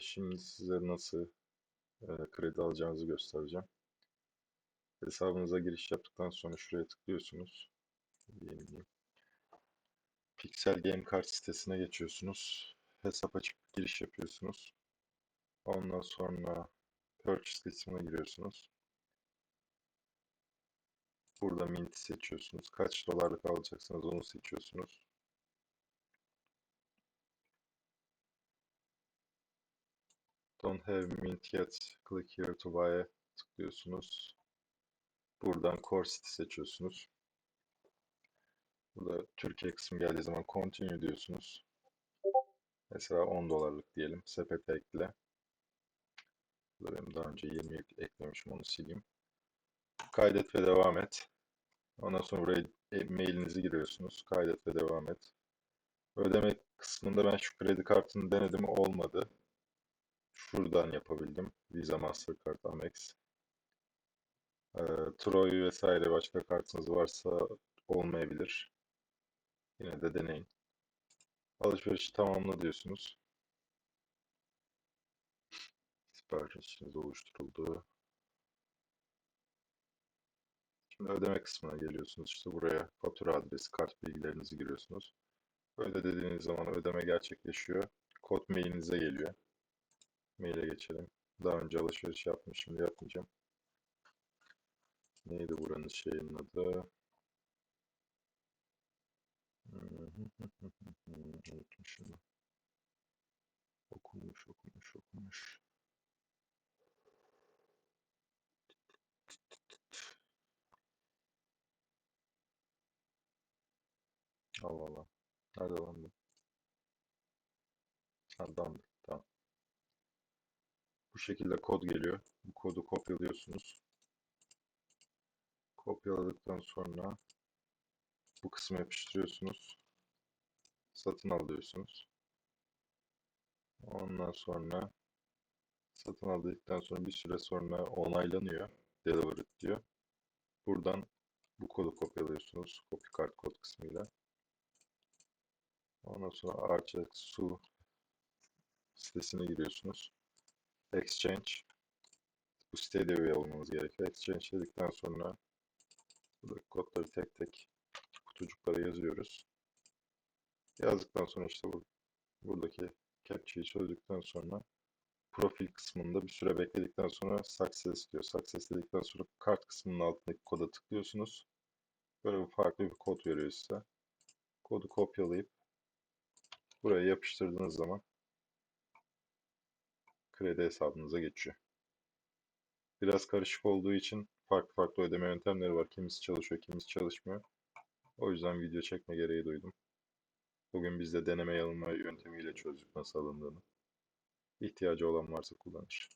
Şimdi size nasıl kredi alacağınızı göstereceğim. Hesabınıza giriş yaptıktan sonra şuraya tıklıyorsunuz. Pixel Game Card sitesine geçiyorsunuz. Hesap açıp giriş yapıyorsunuz. Ondan sonra Purchase kısmına giriyorsunuz. Burada Mint'i seçiyorsunuz. Kaç dolarlık alacaksınız onu seçiyorsunuz. Don't have mint yet. Click here to buy'e tıklıyorsunuz. Buradan Core City seçiyorsunuz. Burada Türkiye kısmı geldiği zaman Continue diyorsunuz. Mesela 10 dolarlık diyelim. Sepete ekle. Burada benim daha önce 20 eklemişim onu sileyim. Kaydet ve devam et. Ondan sonra buraya e- mailinizi giriyorsunuz. Kaydet ve devam et. Ödeme kısmında ben şu kredi kartını denedim olmadı. Şuradan yapabildim. Visa, Mastercard, Amex. Ee, Troy vesaire başka kartınız varsa olmayabilir. Yine de deneyin. Alışverişi tamamla diyorsunuz. Siparişiniz oluşturuldu. Şimdi ödeme kısmına geliyorsunuz. İşte buraya fatura adresi, kart bilgilerinizi giriyorsunuz. Böyle dediğiniz zaman ödeme gerçekleşiyor. Kod mailinize geliyor. Maile geçelim. Daha önce alışveriş yapmışım, yapmayacağım. Neydi buranın şeyinin adı? Unutmuşum. Okumuş, okumuş, okumuş. Allah Allah. Nerede lan bu? Tamam. Bu şekilde kod geliyor. Bu kodu kopyalıyorsunuz. Kopyaladıktan sonra bu kısmı yapıştırıyorsunuz. Satın al diyorsunuz. Ondan sonra satın aldıktan sonra bir süre sonra onaylanıyor. Delivered diyor. Buradan bu kodu kopyalıyorsunuz. Copy kart kod kısmıyla. Ondan sonra Arçelik su sitesine giriyorsunuz. Exchange. Bu siteye de üye olmanız gerekiyor. Exchange dedikten sonra buradaki kodları tek tek kutucuklara yazıyoruz. Yazdıktan sonra işte bu, buradaki captcha'yı çözdükten sonra profil kısmında bir süre bekledikten sonra success diyor. Success dedikten sonra kart kısmının altındaki koda tıklıyorsunuz. Böyle bir farklı bir kod veriyor size. Kodu kopyalayıp buraya yapıştırdığınız zaman kredi hesabınıza geçiyor. Biraz karışık olduğu için farklı farklı ödeme yöntemleri var. Kimisi çalışıyor, kimisi çalışmıyor. O yüzden video çekme gereği duydum. Bugün biz de deneme yanılma yöntemiyle çözdük nasıl alındığını. İhtiyacı olan varsa kullanır.